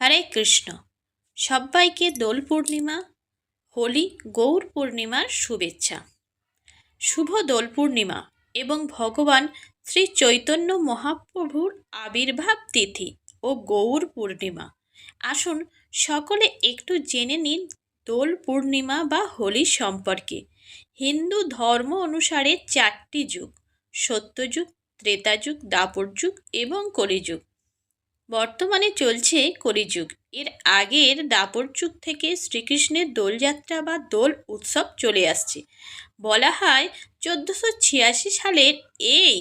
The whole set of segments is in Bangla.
হরে কৃষ্ণ। সবাইকে দোল পূর্ণিমা, হোলি, গৌর পূর্ণিমার শুভেচ্ছা। শুভ দোল পূর্ণিমা এবং ভগবান শ্রী চৈতন্য মহাপ্রভুর আবির্ভাব তিথি ও গৌর পূর্ণিমা। আসুন সকলে একটু জেনে নিন দোল পূর্ণিমা বা হোলি সম্পর্কে। হিন্দু ধর্ম অনুসারে চারটি যুগ, সত্যযুগ, ত্রেতাযুগ দাপর যুগ এবং কলিযুগ। বর্তমানে চলছে কলিযুগ এর আগের দাপর যুগ থেকে শ্রীকৃষ্ণের দোলযাত্রা বা দোল উৎসব চলে আসছে। বলা হয় চোদ্দোশো ছিয়াশি সালের এই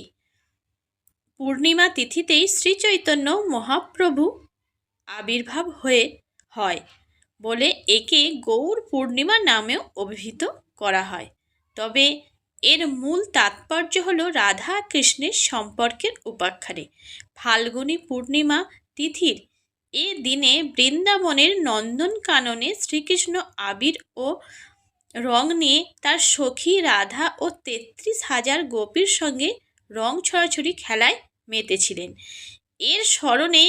পূর্ণিমা তিথিতেই শ্রীচৈতন্য মহাপ্রভু আবির্ভাব হয়ে হয় বলে একে গৌর পূর্ণিমা নামেও অভিহিত করা হয়। তবে এর মূল তাৎপর্য হল রাধা কৃষ্ণের সম্পর্কের উপাখ্যানে। ফাল্গুনী পূর্ণিমা তিথির এ দিনে বৃন্দাবনের নন্দনকাননে শ্রীকৃষ্ণ আবির ও রং নিয়ে তার সখী রাধা ও তেত্রিশ হাজার গোপীর সঙ্গে রং ছড়াছড়ি খেলায় মেতেছিলেন। এর স্মরণে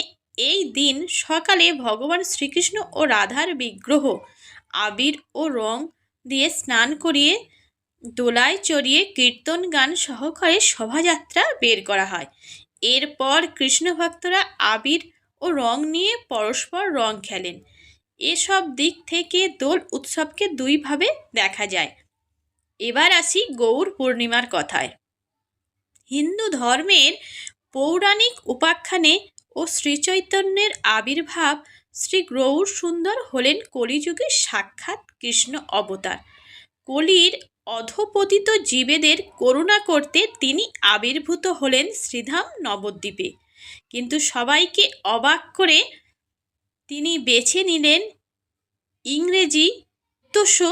এই দিন সকালে ভগবান শ্রীকৃষ্ণ ও রাধার বিগ্রহ আবির ও রং দিয়ে স্নান করিয়ে দোলায় চড়িয়ে কীর্তন গান সহকারে শোভাযাত্রা বের করা হয়। এরপর কৃষ্ণ ভক্তরা আবির ও রং নিয়ে পরস্পর রং খেলেন। এসব দিক থেকে দোল উৎসবকে দুইভাবে দেখা যায়। এবার আসি গৌর পূর্ণিমার কথায়। হিন্দু ধর্মের পৌরাণিক উপাখ্যানে ও শ্রীচৈতন্যের আবির্ভাব শ্রী গৌর সুন্দর হলেন কলিযুগের সাক্ষাৎ কৃষ্ণ অবতার। কলির অধপতিত জীবেদের করুণা করতে তিনি আবির্ভূত হলেন শ্রীধাম নবদ্বীপে। কিন্তু সবাইকে অবাক করে তিনি বেছে নিলেন ইংরেজি চোদ্দোশো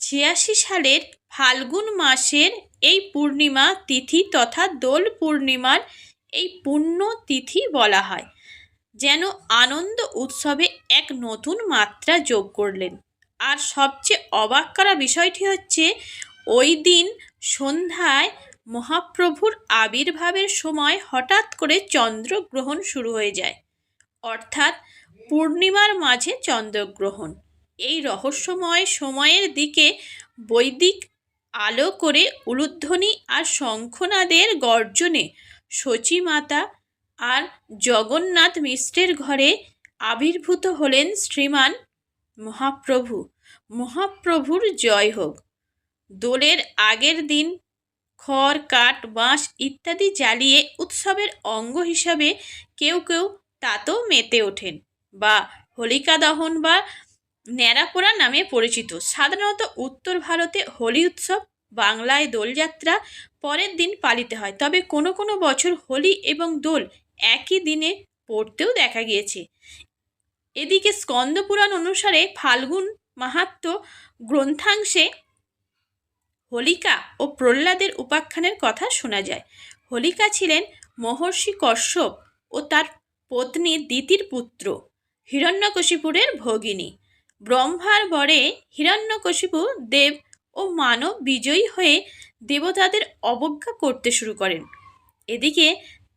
ছিয়াশি সালের ফাল্গুন মাসের এই পূর্ণিমা তিথি তথা দোল পূর্ণিমার এই পুণ্য তিথি বলা হয়, যেন আনন্দ উৎসবে এক নতুন মাত্রা যোগ করলেন। আর সবচেয়ে অবাক করা বিষয়টি হচ্ছে, ওই দিন সন্ধ্যায় মহাপ্রভুর আবির্ভাবের সময় হঠাৎ করে চন্দ্রগ্রহণ শুরু হয়ে যায়। অর্থাৎ পূর্ণিমার মাঝে চন্দ্রগ্রহণ এই রহস্যময় সময়ের দিকে বৈদিক আলো করে উলুধ্বনি আর শঙ্খনাদের গর্জনে শচীমাতা আর জগন্নাথ মিশ্রের ঘরে আবির্ভূত হলেন শ্রীমান মহাপ্রভু, মহাপ্রভুর জয় হোক। দোলের আগের দিন খড়, কাঠ, বাঁশ ইত্যাদি জ্বালিয়ে উৎসবের অঙ্গ হিসাবে কেউ কেউ তাতেও মেতে ওঠেন বা হোলিকা দহন বা ন্যাড়াপোড়া নামে পরিচিত। সাধারণত উত্তর ভারতে হোলি উৎসব, বাংলায় দোলযাত্রা পরের দিন পালিত হয়। তবে কোনো কোনো বছর হোলি এবং দোল একই দিনে পড়তেও দেখা গিয়েছে। এদিকে স্কন্দপুরাণ অনুসারে ফাল্গুন মাহাত্ম গ্রন্থাংশে হোলিকা ও প্রহ্লাদের উপাখ্যানের কথা শোনা যায়। হোলিকা ছিলেন মহর্ষি কশ্যপ ও তার পত্নী দিতির পুত্র, হিরণ্যকশিপুরের ভগিনী। ব্রহ্মার বরে হিরণ্যকশিপু দেব ও মানব বিজয়ী হয়ে দেবতাদের অবজ্ঞা করতে শুরু করেন। এদিকে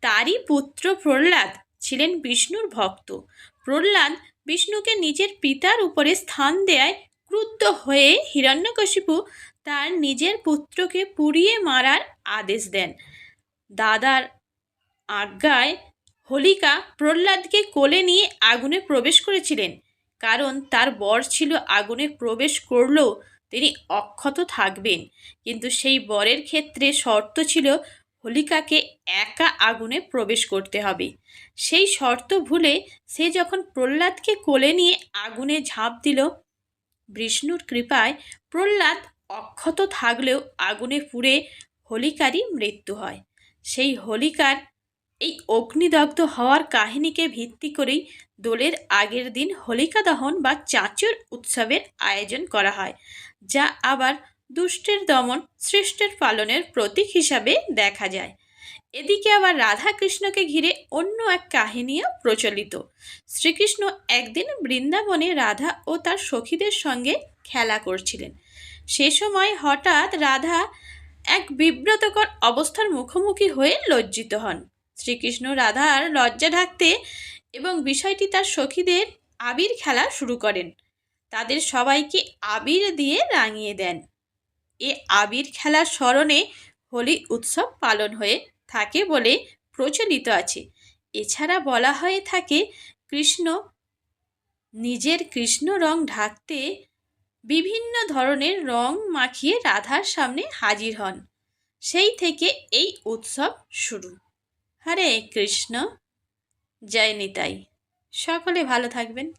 তারই পুত্র প্রহ্লাদ ছিলেন বিষ্ণুর ভক্ত। প্রহ্লাদ বিষ্ণুকে নিজের পিতার উপরে স্থান দেয় ক্রুদ্ধ হয়ে হিরণ্যকশিপু তার নিজের পুত্রকে পুড়িয়ে মারার আদেশ দেন। দাদার আজ্ঞায় হোলিকা প্রহ্লাদকে কোলে নিয়ে আগুনে প্রবেশ করেছিলেন। কারণ তার বর ছিল আগুনে প্রবেশ করলেও তিনি অক্ষত থাকবেন। কিন্তু সেই বরের ক্ষেত্রে শর্ত ছিল হোলিকাকে একা আগুনে প্রবেশ করতে হবে। সেই শর্ত ভুলে সে যখন প্রহ্লাদকে কোলে নিয়ে আগুনে ঝাঁপ দিল, বিষ্ণুর কৃপায় প্রহ্লাদ অক্ষত থাকলেও আগুনে পুড়ে হোলিকারই মৃত্যু হয়। সেই হোলিকার এই অগ্নিদগ্ধ হওয়ার কাহিনীকে ভিত্তি করেই দোলের আগের দিন হোলিকা দহন বা চাঁচর উৎসবের আয়োজন করা হয়, যা আবার দুষ্টের দমন সৃষ্টের পালনের প্রতীক হিসাবে দেখা যায়। এদিকে আবার রাধা কৃষ্ণকে ঘিরে অন্য এক কাহিনীও প্রচলিত। শ্রীকৃষ্ণ একদিন বৃন্দাবনে রাধা ও তার সখীদের সঙ্গে খেলা করছিলেন। সে সময় হঠাৎ রাধা এক বিব্রতকর অবস্থার মুখোমুখি হয়ে লজ্জিত হন। শ্রীকৃষ্ণ রাধার লজ্জা ঢাকতে এবং বিষয়টি তার সখীদের আবির খেলা শুরু করেন। তাদের সবাইকে আবির দিয়ে রাঙিয়ে দেন। এ আবির খেলার স্মরণে হোলি উৎসব পালন হয়ে থাকে বলে প্রচলিত আছে। এছাড়া বলা হয়ে থাকে, কৃষ্ণ নিজের কৃষ্ণ রং ঢাকতে বিভিন্ন ধরনের রং মাখিয়ে রাধার সামনে হাজির হন। সেই থেকে এই উৎসব শুরু। হরে কৃষ্ণ, জয় নিতাই। সকলে ভালো থাকবেন।